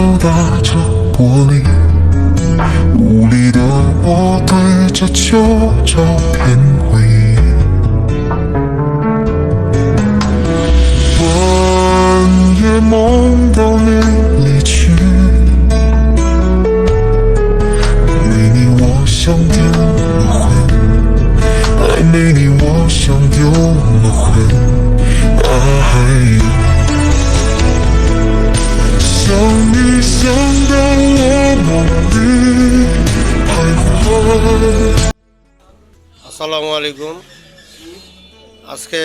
敲打着玻璃，无力的我对着旧照片回忆。半夜梦到你离去，没你我像丢了魂，爱没你我像丢了魂，আসসালামু আলাইকুম। আজকে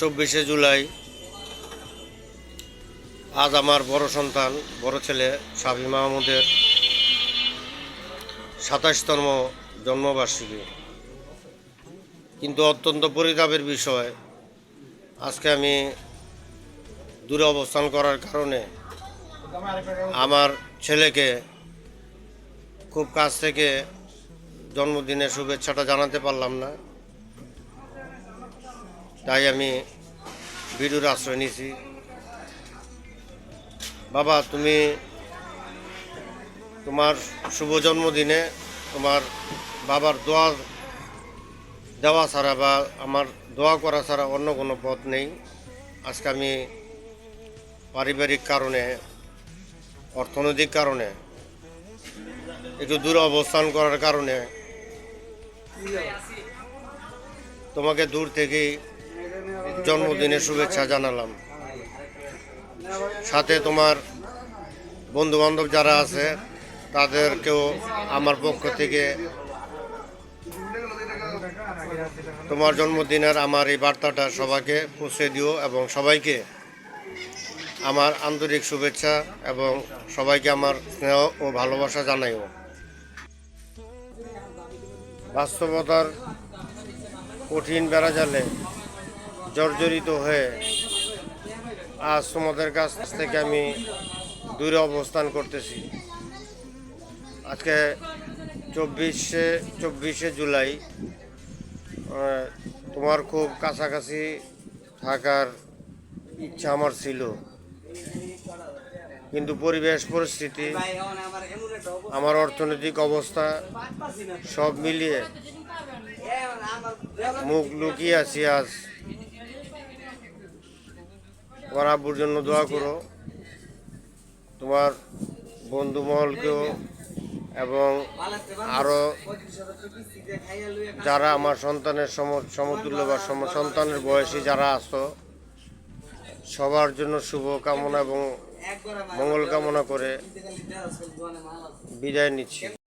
চব্বিশে জুলাই। আজ আমার বড় সন্তান, বড় ছেলে সাবি মাহমুদের সাতাশতম জন্মবার্ষিকী। কিন্তু অত্যন্ত পরিতাপের বিষয়, আজকে আমি দূরে অবস্থান করার কারণে আমার ছেলেকে খুব কাছ থেকে জন্মদিনের শুভেচ্ছাটা জানাতে পারলাম না। তাই আমি ভিডিওর আশ্রয় নিয়েছি। বাবা, তুমি তোমার শুভ জন্মদিনে তোমার বাবার দোয়া দেওয়া ছাড়া বা আমার দোয়া করা ছাড়া অন্য কোনো পথ নেই। আজকে আমি পারিবারিক কারণে অর্থনৈতিক কারণে, একটু দূরে অবস্থান করার কারণে। তোমাকে দূর থেকেই জন্মদিনের শুভেচ্ছা জানালাম। সাথে তোমার বন্ধু বান্ধব যারা আছে, তাদেরকেও আমার পক্ষ থেকে তোমার জন্মদিনের আমার এই বার্তাটা সবাইকে পৌঁছে দিও এবং সবাইকে আমার আন্তরিক শুভেচ্ছা এবং সবাইকে আমার স্নেহ ও ভালোবাসা জানাইও। বাস্তবতার কঠিন বেড়াজালে জর্জরিত হয়ে আজ তোমাদের কাছ থেকে আমি দূরে অবস্থান করতেছি। আজকে চব্বিশে চব্বিশে জুলাই তোমার খুব কাছাকাছি থাকার ইচ্ছা আমার ছিল। কিন্তু পরিবেশ, পরিস্থিতি, আমার অর্থনৈতিক অবস্থা সব মিলিয়ে মুখ লুকিয়ে আছি আজ। আব্বুর জন্য দোয়া করো। তোমার বন্ধু মহলকেও এবং আরও যারা আমার সন্তানের সম- সমতুল্য বা সন্তানের বয়সী যারা আসতো সবার জন্য শুভ কামনা এবং মঙ্গল কামনা করে বিদায় নিচ্ছি।